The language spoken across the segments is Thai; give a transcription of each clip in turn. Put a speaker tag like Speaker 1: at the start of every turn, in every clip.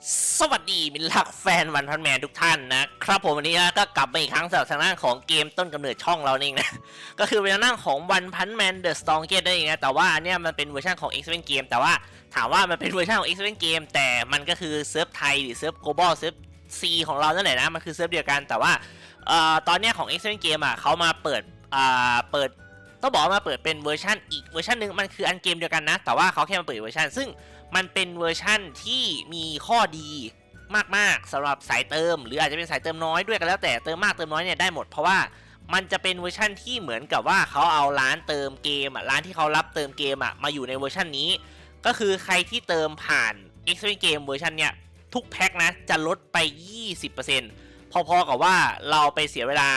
Speaker 1: สวัสดีมิตรรักแฟนวันพันแมนทุกท่านนะครับผมวันนี้ก็กลับมาอีกครั้งสำหรับทางด้านของเกมต้นกำเนิดช่องเราเองนะ ก็คือเป็นทางด้านของวันพันแมนเดอะสตองเกตได้เองนะแต่ว่าเนี้ยมันเป็นเวอร์ชันของ X Men Game แต่ว่าถามว่ามันเป็นเวอร์ชันของ X Men Game แต่มันก็คือเซิร์ฟไทยหรือเซิร์ฟ global เซิร์ฟ C ของเรานั่นแหละนะมันคือเซิร์ฟเดียวกันแต่ว่าออตอนเนี้ยของ X Men Game อะเขามาเปิดเปิด ต้องบอกว่ามาเปิดเป็นเวอร์ชันอีกเวอร์ชันหนึ่งมันคืออันเกมเดียวกันนะ แต่ว่าเขาแค่มาเปิดเวอร์ชันซึ่งมันเป็นเวอร์ชันที่มีข้อดีมากๆสำหรับสายเติม หรืออาจจะเป็นสายเติมน้อยด้วยก็แล้วแต่เติมมากเติมน้อยเนี่ยได้หมดเพราะว่ามันจะเป็นเวอร์ชันที่เหมือนกับว่าเขาเอาร้านเติมเกมอะร้านที่เขารับเติมเกมอะมาอยู่ในเวอร์ชันนี้ ก็คือใครที่เติมผ่าน X Men Game เวอร์ชันเนี่ยทุกแพ็คนะจะลดไป 20%พอๆกับว่าเราไปเสียเวลา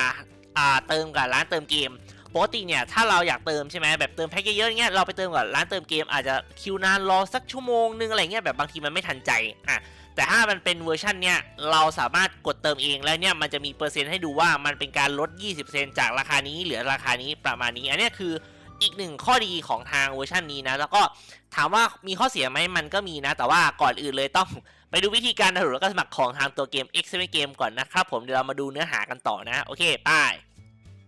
Speaker 1: อ่าเติมกับร้านเติมเกม ปกติเนี่ยถ้าเราอยากเติมใช่ไหมแบบเติมแพ็กเยอะๆอย่างเงี้ยเราไปเติมกับร้านเติมเกมอาจจะคิวนานรอสักชั่วโมงนึงอะไรเงี้ยแบบบางทีมันไม่ทันใจอะแต่ถ้ามันเป็นเวอร์ชันเนี่ยเราสามารถกดเติมเองแล้วเนี่ยมันจะมีเปอร์เซ็นต์ให้ดูว่ามันเป็นการลด 20%จากราคานี้เหลือราคานี้ประมาณนี้ อันนี้คืออีกหนึ่งข้อดีของทางเวอร์ชันนี้นะแล้วก็ถามว่ามีข้อเสียไหมมันก็มีนะ แต่ว่าก่อนอื่นเลยต้องไปดูวิธีการดาวน์โหลดแล้วก็สมัครของทางตัวเกม X Men Game ก่อนนะครับผมเดี๋ยวเรามาดูเนื้อหากันต่อนะโอเคไป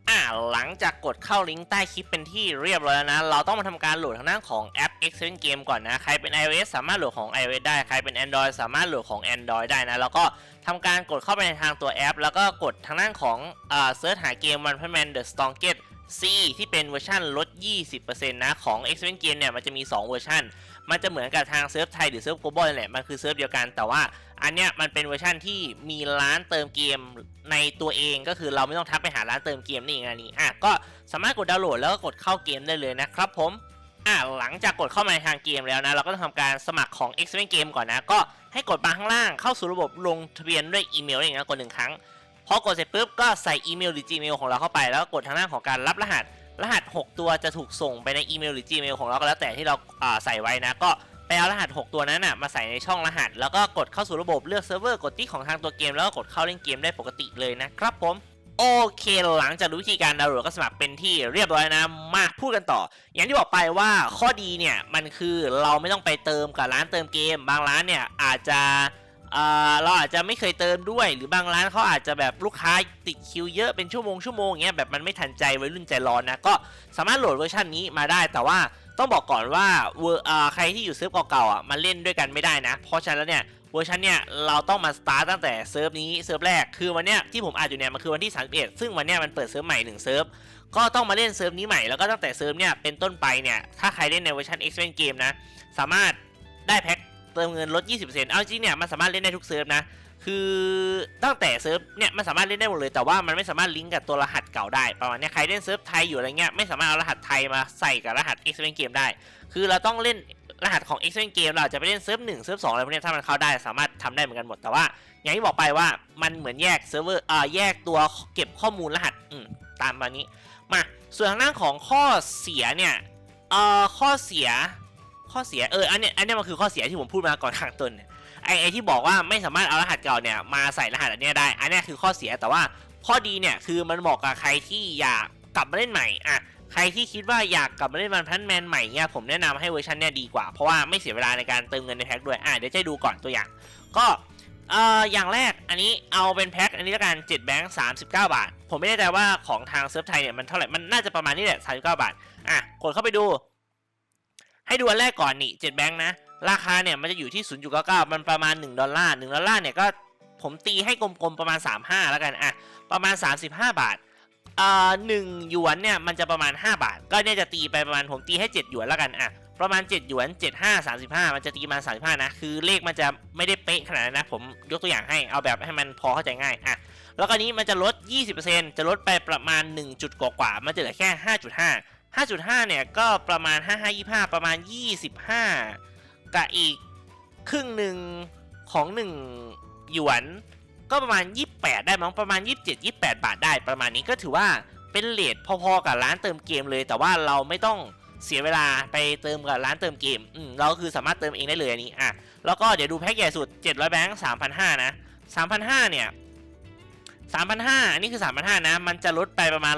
Speaker 1: อ่าหลังจากกดเข้าลิงก์ใต้คลิปเป็นที่เรียบร้อยแล้วนะ เราต้องมาทำการโหลดทางด้านของแอป X Men Game ก่อนนะ ใครเป็น iOS สามารถโหลดของ iOS ได้ ใครเป็น Android สามารถโหลดของ Android ได้นะ แล้วก็ทำการกดเข้าไปในทางตัวแอป แล้วก็กดทางด้านของอ่าเซิร์ชหาเกม One Punch Man The Strongest C ที่เป็นเวอร์ชันลด 20%นะ ของ X Men Game เนี่ย มันจะมี 2 เวอร์ชัน มันจะเหมือนกับทางเซิร์ฟไทยหรือเซิร์ฟ global นั่นแหละ มันคือเซิร์ฟเดียวกัน แต่ว่าอันเนี้ยมันเป็นเวอร์ชันที่มีร้านเติมเกมในตัวเองก็คือเราไม่ต้องทักไปหาร้านเติมเกมนี่เองอันนี้อะก็สามารถกดดาวน์โหลดแล้วก็กดเข้าเกมได้เลยนะครับผมอะหลังจากกดเข้ามาในทางเกมแล้วนะ เราก็ต้องทำการสมัครของ X Men Game ก่อนนะ ก็ให้กดมาข้างล่างเข้าสู่ระบบลงทะเบียนด้วยอีเมลเองนะกดหนึ่งครั้งพอกดเสร็จปุ๊บก็ใส่อีเมลหรือ Gmail ของเราเข้าไปแล้วก็กดทางหน้าของการรับรหัส รหัส 6 ตัวจะถูกส่งไปในอีเมลหรือ Gmail ของเราก็แล้วแต่ที่เราอ่าใส่ไว้นะ ก็ไปเอารหัส 6 ตัวนั้นนะมาใส่ในช่องรหัส แล้วก็กดเข้าสู่ระบบเลือกเซิร์ฟเวอร์กดที่ของทางตัวเกม แล้วก็กดเข้าเล่นเกมได้ปกติเลยนะครับผมโอเคหลังจากรู้วิธีการดาวน์โหลดก็สมัครเป็นที่เรียบร้อยนะ มาพูดกันต่อ อย่างที่บอกไปว่าข้อดีเนี่ยมันคือเราไม่ต้องไปเติมกับร้านเติมเกม บางร้านเนี่ยอาจจะ เราอาจจะไม่เคยเติมด้วย หรือบางร้านเขาอาจจะแบบลูกค้าติดคิวเยอะเป็นชั่วโมงชั่วโมงอย่างเงี้ยแบบมันไม่ทันใจวัยรุ่นใจร้อนนะก็สามารถโหลดเวอร์ชันนี้มาได้แต่ว่าต้องบอกก่อนว่าเวอร์ใครที่อยู่เซิร์ฟเก่าๆอะมาเล่นด้วยกันไม่ได้นะ เพราะฉะนั้นแล้วเนี่ยเวอร์ชันเนี่ยเราต้องมาสตาร์ตตั้งแต่เซิร์ฟนี้เซิร์ฟแรกคือวันเนี้ยที่ผมอานอยู่เนี่ยมันคือวันที่31ซึ่งวันเนี้ยมันเปิดเซิร์ฟใหม่หนึ่งเซิร์ฟก็ต้องมาเล่นเซิร์ฟนี้ใหม่แล้วก็ตั้งแต่เซิร์ฟเนี่ยเป็นต้นไปเนี่ยถ้าใครเล่นในเวอร์ชัน X Men Game นะสามารถได้แพ็ค เติมเงินลด 20%เอาจริงเนี่ยมันสามารถเล่นได้ทุกเซิร์ฟนะ คือตั้งแต่เซิร์ฟเนี่ยมันสามารถเล่นได้หมดเลยแต่ว่ามันไม่สามารถลิงก์กับตัวรหัสเก่าได้ประมาณนี้ใครเล่นเซิร์ฟไทยอยู่อะไรเงี้ยไม่สามารถเอารหัสไทยมาใส่กับรหัส X Men Game ได้ คือเราต้องเล่นรหัสของ X Men Game เราจะไปเล่นเซิร์ฟหนึ่งเซิร์ฟสองอะไรพวกนี้ถ้ามันเข้าได้สามารถทำได้เหมือนกันหมดแต่ว่าอย่างที่บอกไปว่ามันเหมือนแยกเซิร์ฟเวอร์อ่าแยกตัวเก็บข้อมูลรหัสอืมตามมานี้มาส่วนทางด้านของข้อเสียเนี่ยเอ่อข้อเสีย ข้อเสียเอออันเนี้ยอันเนี้ยมันคือข้อเสียที่ผมพูดมาก่อนข้างต้นเนี่ยไอไอที่บอกว่าไม่สามารถเอารหัสเก่าเนี่ยมาใส่รหัสอันเนี้ยได้ อันเนี้ยคือข้อเสียแต่ว่าข้อดีเนี่ยคือมันเหมาะกับใครที่อยากกลับมาเล่นใหม่อะใครที่คิดว่าอยากกลับมาเล่นวันพันแมนใหม่เนี่ยผมแนะนำให้เวอร์ชันเนี่ยดีกว่า เพราะว่าไม่เสียเวลาในการเติมเงินในแพ็คด้วยอะเดี๋ยวจะดูก่อนตัวอย่าง ก็เอ่ออย่างแรกอันนี้เอาเป็นแพ็คอันนี้ละกัน7แบงค์39 บาท ผมไม่แน่ใจว่าของทางเซิร์ฟไทยเนี่ยมันเท่าไหร่มันน่าจะประมาณนี้แหละ39 บาทอะกดเข้าไปดู ให้ดูอันแรกก่อนนี่7แบงค์นะ ราคาเนี่ยมันจะอยู่ที่0.99มันประมาณ 1 ดอลลาร์1ดอลลาร์เนี่ยก็ผมตีให้กลมๆประมาณ 35 แล้วกันอะประมาณ 35 บาทเอ่อหนึ่งหยวนเนี่ยมันจะประมาณ 5 บาท ก็เนี่ยจะตีไปประมาณผมตีให้ 7 หยวนแล้วกันอะประมาณ 7 หยวน 75 35 มันจะตีมา 35 นะ คือเลขมันจะไม่ได้เป๊ะขนาดนั้นนะ ผมยกตัวอย่างให้เอาแบบให้มันพอเข้าใจง่ายอะแล้วก็นี้มันจะลด 20%จะลดไปประมาณ 1 จุดกว่าๆมันจะเหลือแค่ 5.5 5.5 เนี่ย ก็ประมาณ 5525 ประมาณ 25 กับอีกครึ่งหนึ่งของ 1 หยวน ก็ประมาณ 28 ได้มั้งประมาณ 27 28 บาทได้ ประมาณนี้ก็ถือว่าเป็นเลทพอๆกับร้านเติมเกมเลย แต่ว่าเราไม่ต้องเสียเวลาไปเติมกับร้านเติมเกม อืม เราคือสามารถเติมเองได้เลยอันนี้ อะ แล้วก็เดี๋ยวดูแพ็กใหญ่สุด 700 แบงค์3,500 นะ 3,500 เนี่ย 3,500อันนี้คือ 3,500 นะ มันจะลดไปประมาณ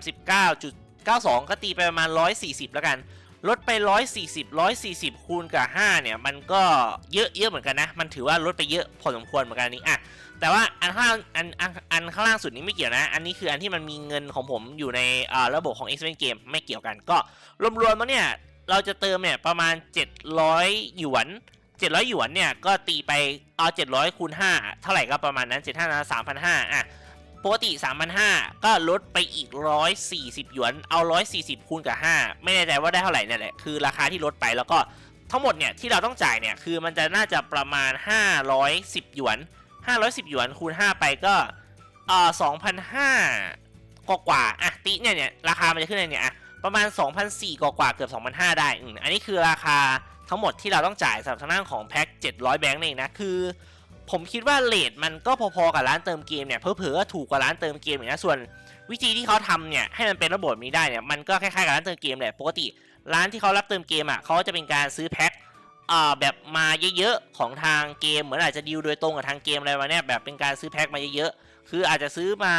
Speaker 1: 139. 92 ก็ตีไปประมาณ 140 แล้วกัน ลดไป 140 140 คูณกับ 5 เนี่ย มันก็เยอะเยอะเหมือนกันนะ มันถือว่าลดไปเยอะพอสมควรเหมือนกันนี้อะแต่ว่าอันข้างล่างอันอันอันข้างล่างสุดนี้ไม่เกี่ยวนะ อันนี้คืออันที่มันมีเงินของผมอยู่ในอ่าระบบของ X Men Game ไม่เกี่ยวกัน ก็รวมๆแล้วเนี่ย เราจะเติมเนี่ยประมาณ 700 หยวน 700 หยวนเนี่ยก็ตีไปเอา700คูณ5เท่าไหร่ก็ประมาณนั้น 75นะ3,500อะ ปกติ 3,500 ก็ลดไปอีก 140 หยวน เอา 140 คูณกับ 5 ไม่แน่ใจว่าได้เท่าไหร่นี่แหละ คือราคาที่ลดไปแล้วก็ทั้งหมดเนี่ยที่เราต้องจ่ายเนี่ยคือมันจะน่าจะประมาณ 510 หยวน 510 หยวนคูณ 5 ไปก็เอ่อ2,500 กว่ากว่าอะติเนี่ยเนี่ยราคามันจะขึ้นในเนี่ยอะประมาณ 2,400 กว่ากว่าเกือบ 2,500 ได้อืมอันนี้คือราคาทั้งหมดที่เราต้องจ่ายสำหรับทางด้านของแพ็ค700 แบงค์นี่เองนะคือ ผมคิดว่าเลทมันก็พอๆกับร้านเติมเกมเนี่ยเผลอๆถูกกว่าร้านเติมเกมอีกนะส่วนวิธีที่เขาทำเนี่ยให้มันเป็นระบบนี้ได้เนี่ยมันก็คล้ายๆกับร้านเติมเกมแหละปกติร้านที่เขารับเติมเกมอะเขาจะเป็นการซื้อแพ็คอ่าแบบมาเยอะๆของทางเกมเหมือนอาจจะดีลโดยตรงกับทางเกมอะไรมาเนี่ยแบบเป็นการซื้อแพ็คมาเยอะๆคืออาจจะซื้อมา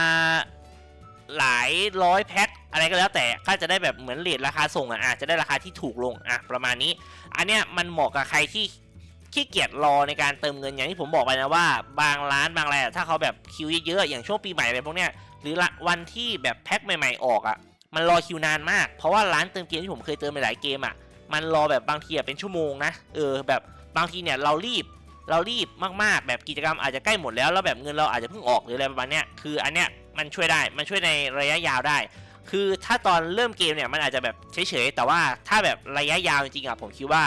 Speaker 1: หลายร้อยแพ็คอะไรก็แล้วแต่ก็จะได้แบบเหมือนเลทราคาส่งอะอาจจะได้ราคาที่ถูกลงอะประมาณนี้ อันเนี้ยมันเหมาะกับใครที่ ขี้เกียจรอในการเติมเงินอย่างที่ผมบอกไปนะว่าบางร้านบางอะไรถ้าเขาแบบคิวเยอะๆอย่างช่วงปีใหม่อะไรพวกเนี้ยหรือวันที่แบบแพ็คใหม่ ๆออกอะ่ะมันรอคิวนานมาก เพราะว่าร้านเติมเกมที่ผมเคยเติมไปหลายเกมอะ่ะมันรอแบบบางทีเป็นชั่วโมงนะเออแบบบางทีเนี่ยเรารีบเรารีบมากๆ แบบกิจกรรมอาจจะใกล้หมดแล้วแล้วแบบเงินเราอาจจะเพิ่งออกหรืออะไรประมาณเนี้ยคืออันเนี้ยมันช่วยได้มันช่วยในระยะยาวได้ คือถ้าตอนเริ่มเกมเนี่ยมันอาจจะแบบเฉยๆแต่ว่าถ้าแบบระยะยาวจริงๆอะผมคิดว่า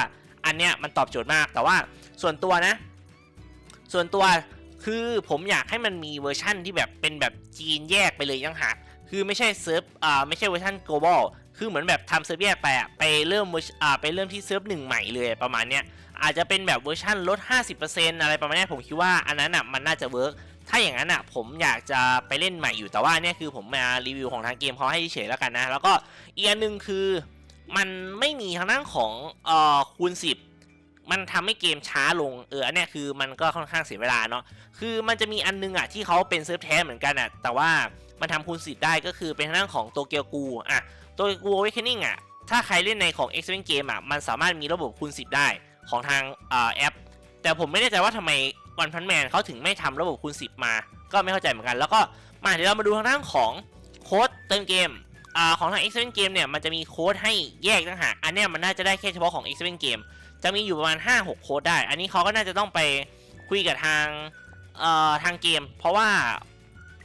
Speaker 1: อันเนี้ยมันตอบโจทย์มากแต่ว่าส่วนตัวนะ ส่วนตัวคือผมอยากให้มันมีเวอร์ชั่นที่แบบเป็นแบบจีนแยกไปเลยยังหากคือไม่ใช่เซิร์ฟอ่าไม่ใช่เวอร์ชัน global คือเหมือนแบบทำเซิร์ฟแยกไปอะไปเริ่มเวอร์อ่าไปเริ่มที่เซิร์ฟหนึ่งใหม่เลยประมาณเนี้ยอาจจะเป็นแบบเวอร์ชันลด 50%อะไรประมาณเนี้ยผมคิดว่าอันนั้นอะมันน่าจะเวิร์กถ้าอย่างนั้นอะผมอยากจะไปเล่นใหม่อยู่แต่ว่าเนี่ยคือผมมารีวิวของทางเกมเขาให้เฉยแล้วกันนะ แล้วก็อีกอันหนึ่งคือ มันไม่มีทางด้านของเอ่อคูณ 10 มันทำให้เกมช้าลงเอออันนี้คือมันก็ค่อนข้างเสียเวลาเนาะคือมันจะมีอันนึงอะที่เขาเป็นเซิร์ฟแท้เหมือนกันอะแต่ว่ามันทำคูณสิบได้ก็คือเป็นทางด้านของโตเกียวกูอะโตเกียวกู Awakening อะถ้าใครเล่นในของ X Men Game อะมันสามารถมีระบบคูณ 10 ได้ของทางอ่าแอป แต่ผมไม่แน่ใจว่าทำไมวันพันแมนเขาถึงไม่ทำระบบคูณ 10 มา ก็ไม่เข้าใจเหมือนกัน แล้วก็มาเดี๋ยวเรามาดูทางด้านของโค้ดเติมเกม อ่าของทาง X Men Game เนี่ยมันจะมีโค้ดให้แยกต่างหากอันเนี้ยมันน่าจะได้แค่เฉพาะของ X Men Game จะมีอยู่ประมาณ 5-6 โค้ดได้ อันนี้เขาก็น่าจะต้องไปคุยกับทางเอ่อทางเกม เพราะว่า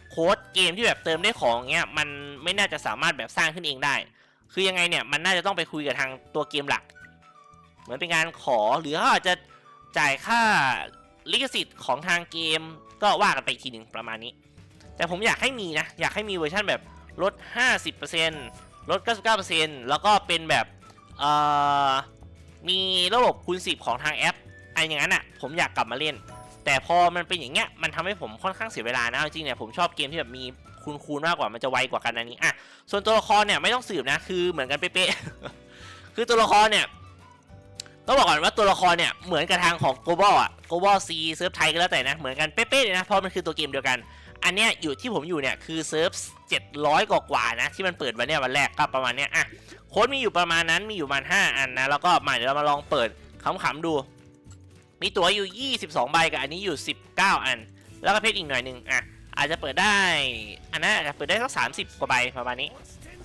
Speaker 1: โค้ดเกมที่แบบเติมได้ของเงี้ยมันไม่น่าจะสามารถแบบสร้างขึ้นเองได้ คือยังไงเนี่ยมันน่าจะต้องไปคุยกับทางตัวเกมหลัก เหมือนเป็นการขอหรือเขาอาจจะจ่ายค่าลิขสิทธิ์ของทางเกมก็ว่ากันไปทีหนึ่งประมาณนี้ แต่ผมอยากให้มีนะอยากให้มีเวอร์ชันแบบ ลด 50%ลด 99%แล้วก็เป็นแบบมีระบบคูณ 10 ของทางแอปอันอย่างนั้นอะผมอยากกลับมาเล่น แต่พอมันเป็นอย่างเงี้ยมันทำให้ผมค่อนข้างเสียเวลานะจริงๆเนี่ยผมชอบเกมที่แบบมีคูณคูณมากกว่ามันจะไวกว่ากันอันนี้อะส่วนตัวละครเนี่ยไม่ต้องสืบนะคือเหมือนกันเป๊ะๆคือตัวละครเนี่ยต้องบอกก่อนว่าตัวละครเนี่ยเหมือนกับทางของ global อะ global C เซิร์ฟไทยก็แล้วแต่นะเหมือนกันเป๊ะๆเลยนะเพราะมันคือตัวเกมเดียวกัน อันเนี้ยอยู่ที่ผมอยู่เนี่ยคือเซิร์ฟ700กว่านะ ที่มันเปิดวันเนี้ยวันแรกก็ประมาณเนี้ยอะโค้ดมีอยู่ประมาณนั้นมีอยู่ประมาณ5อันนะแล้วก็มาเดี๋ยวเรามาลองเปิดขำๆดู มีตั๋วอยู่ 22 ใบกับอันนี้อยู่ 19 อัน แล้วก็เพชรอีกหน่อยหนึ่งอะอาจจะเปิดได้อันนั้นอาจจะเปิดได้สัก30 กว่าใบประมาณนี้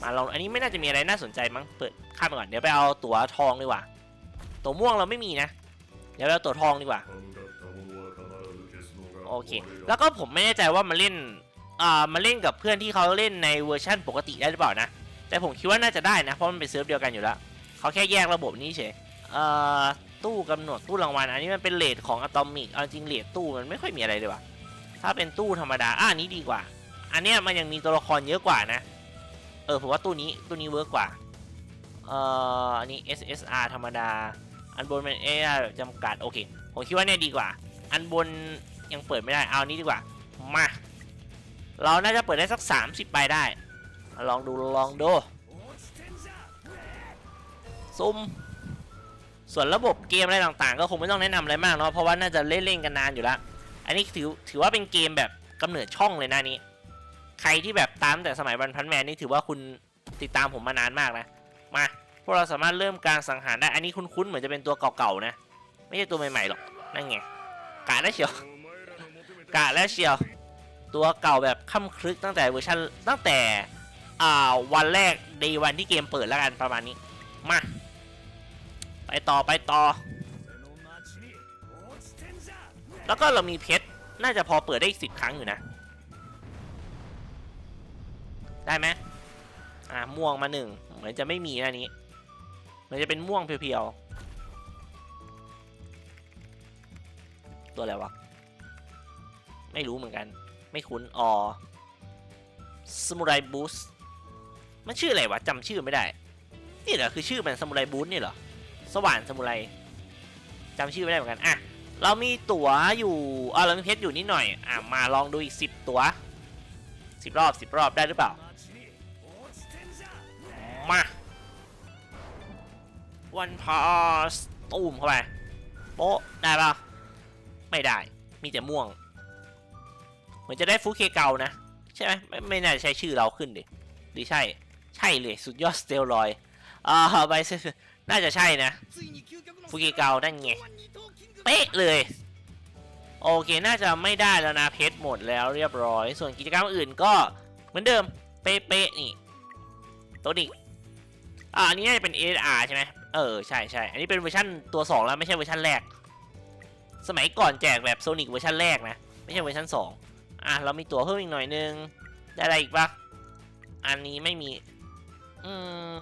Speaker 1: มาลองอันนี้ไม่น่าจะมีอะไรน่าสนใจมั้งเปิดข้ามไปก่อนเดี๋ยวไปเอาตั๋วทองดีกว่าตั๋วม่วงเราไม่มีนะเดี๋ยวไปเอาตั๋วทองดีกว่า โอเค แล้วก็ผมไม่แน่ใจว่ามาเล่นอ่ามาเล่นกับเพื่อนที่เขาเล่นในเวอร์ชั่นปกติได้หรือเปล่านะ แต่ผมคิดว่าน่าจะได้นะ เพราะมันเป็นเซิร์ฟเดียวกันอยู่แล้ว เขาแค่แยกระบบนี้เฉยเอ่อตู้กำหนดตู้รางวัลอันนี้มันเป็นเลทของอะตอมิกเอาจริงเลทตู้มันไม่ค่อยมีอะไรเลยว่ะถ้าเป็นตู้ธรรมดาอ่าอันนี้ดีกว่า อันเนี้ยมันยังมีตัวละครเยอะกว่านะ เออผมว่าตู้นี้ตู้นี้เวิร์กกว่าเอ่ออันนี้ SSR ธรรมดา อันบนเป็น AR จำกัดโอเค ผมคิดว่าเนี่ยดีกว่า อันบน ยังเปิดไม่ได้เอาอันนี้ดีกว่ามา เราน่าจะเปิดได้สัก 30ใบได้ ลองดูลองดูซุ่มส่วนระบบเกมอะไรต่างๆ ก็คงไม่ต้องแนะนำอะไรมากเนาะเพราะว่าน่าจะเล่นๆกันนานอยู่แล้วอันนี้ถือถือว่าเป็นเกมแบบกำเนิดช่องเลยนะนี้ ใครที่แบบตามแต่สมัยวันพันแมนนี่ถือว่าคุณติดตามผมมานานมากนะมาพวกเราสามารถเริ่มการสังหารได้อันนี้คุ้นๆเหมือนจะเป็นตัวเก่าๆนะ ไม่ใช่ตัวใหม่ๆหรอกนั่นไงกะแล้เชียว กะแล้วเชียว ตัวเก่าแบบค่ำคลึกตั้งแต่เวอร์ชันตั้งแต่อ่าวันแรกในวันที่เกมเปิดแล้วกันประมาณนี้ มา ไปต่อไปต่อ แล้วก็เรามีเพชร น่าจะพอเปิดได้อีกสิบครั้งอยู่นะ ได้ไหมอ่าม่วงมาหนึ่งเหมือนจะไม่มีนะอันนี้เหมันจะเป็นม่วงเพียวๆ ตัวอะไรวะ ไม่รู้เหมือนกัน ไม่คุ้นออสมุไรบูสมันชื่ออะไรวะจำชื่อไม่ได้ นี่เหรอคือชื่อมันสมุไรบูสนี่เหรอ สว่านสมุไรจำชื่อไม่ได้เหมือนกันอะเรามีตั๋วอยู่อ่าเรามีเพชรอยู่นิดหน่อยอะมาลองดูอีกสิบตั๋วสิบรอบสิบรอบได้หรือเปล่า มาวันพาสตูมเข้าไปโป๊ะได้ปะไม่ได้มีแต่ม่วง เหมือนจะได้ฟุเคเก่านะ ใช่ไหมไม่ไม่น่าจะใช้ชื่อเราขึ้นดิหรือใช่ ใช่เลยสุดยอดสเตียรอยอ่าไปน่าจะใช่นะฟุกิเกานั่นไงเป๊ะเลย โอเคน่าจะไม่ได้แล้วนะเพชรหมดแล้วเรียบร้อย ส่วนกิจกรรมอื่นก็เหมือนเดิม เป๊ะๆนี่ตัวนี้อ่าอันนี้น่าจะเป็น AR ใช่ไหมเออใช่ใช่อันนี้เป็นเวอร์ชันตัว 2 แล้วไม่ใช่เวอร์ชันแรก สมัยก่อนแจกแบบโซนิกเวอร์ชันแรกนะ ไม่ใช่เวอร์ชัน2 อะเรามีตัวเพิ่มอีกหน่อยนึง ได้อะไรอีกปะอันนี้ไม่มี อืม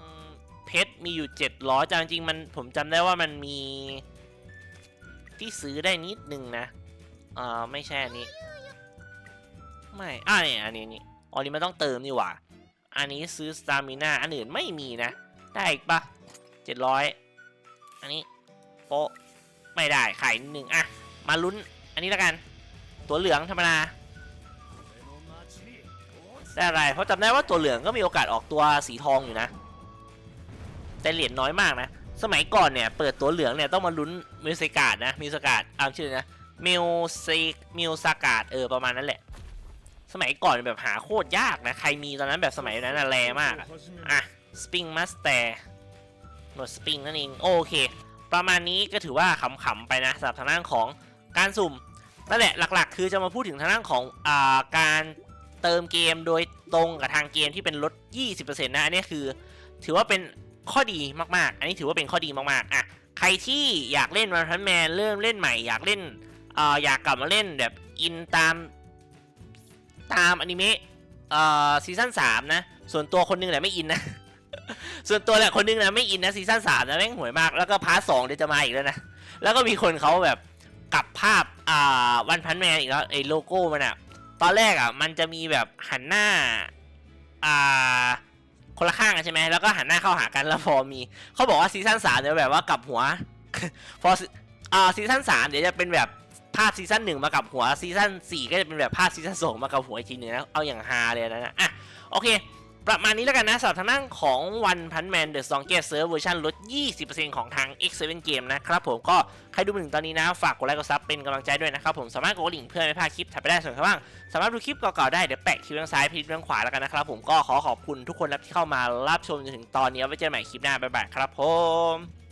Speaker 1: เพชรมีอยู่700จริงๆมันผมจำได้ว่ามันมี ที่ซื้อได้นิดนึงนะอ่าไม่ใช่อันนี้ ไม่อ่าเนี่ยอันนี้นี่อ๋อนี่มันต้องเติมนี่หว่า อันนี้ซื้อสตามิน่าอันอื่นไม่มีนะ ได้อีกปะเจ็ดร้อยอันนี้โป๊ะไม่ได้ขายนิดนึงอะ มาลุ้นอันนี้แล้วกัน ตัวเหลืองธรรมดา ได้อะไร เพราะจำได้ว่าตัวเหลืองก็มีโอกาสออกตัวสีทองอยู่นะ แต่เหรียญน้อยมากนะ สมัยก่อนเนี่ย เปิดตัวเหลืองเนี่ยต้องมาลุ้นมิวสิกาดนะมิวสิกาดอ่าชื่อนะมิวสิกมิวสกาดเออประมาณนั้นแหละ สมัยก่อนแบบหาโคตรยากนะ ใครมีตอนนั้นแบบสมัยนั้นนะแรมากอะอะสปริงมาสเตอร์หนวดสปริงนั่นเองโอเค ประมาณนี้ก็ถือว่าขำๆไปนะสำหรับทางด้านของการสุ่มนั่นแหละหลักๆ คือจะมาพูดถึงทางด้านของอ่าการ เติมเกมโดยตรงกับทางเกมที่เป็นลด 20%นะอันนี้คือ ถือว่าเป็นข้อดีมากๆ อันนี้ถือว่าเป็นข้อดีมากๆอะใครที่อยากเล่นวันพันแมนเริ่มเล่นใหม่อยากเล่นเอ่ออยากกลับมาเล่นแบบอินตามตามอนิเมะเอ่อซีซั่น3นะ ส่วนตัวคนหนึงแหละไม่อินนะ ส่วนตัวแหละคนหนึงนะไม่อินนะซีซั่นสามนะแม่งห่วยมากแล้วก็พาร์ทสองเดี๋ยวจะมาอีกแล้วนะแล้วก็มีคนเขาแบบกลับภาพอ่าวันพันแมนอีกแล้วไอ้โลโก้มันอะ ตอนแรกอะมันจะมีแบบหันหน้าอ่าคนละข้างใช่ไหมแล้วก็หันหน้าเข้าหากันแล้วพอมีเขาบอกว่าซีซั่นสามเนี่ยแบบว่ากลับหัว พออ่าซีซั่นสามเดี๋ยวจะเป็นแบบภาพซีซั่นหนึ่งมากับหัวซีซั่นสี่ก็จะเป็นแบบภาพซีซั่นสองมากับหัวอีกทีหนึงนะเอาอย่างฮาเลยนะนะอะโอเค ประมาณนี้แล้วกันนะสำหรับทางด้านของ One Punch Man The Strongest Serve เวอร์ชันลด 20%ของทาง X7 Game นะครับผมก็ใครดูมาถึงตอนนี้นะ ฝากกดไลค์กดซับเป็นกำลังใจด้วยนะครับผมสามารถกดลิงก์เพื่อไม่พลาดคลิปถัดไปได้ส่วนข้างล่างสามารถดูคลิปเก่าๆได้ เดี๋ยวแปะคลิปทางซ้ายพิปทางขวาแล้วกันนะครับผมก็ขอขอบคุณทุกคนที่เข้ามารับชมจนถึงตอนนี้ไว้เจอกันใหม่คลิปหน้าบ๊ายบายครับผม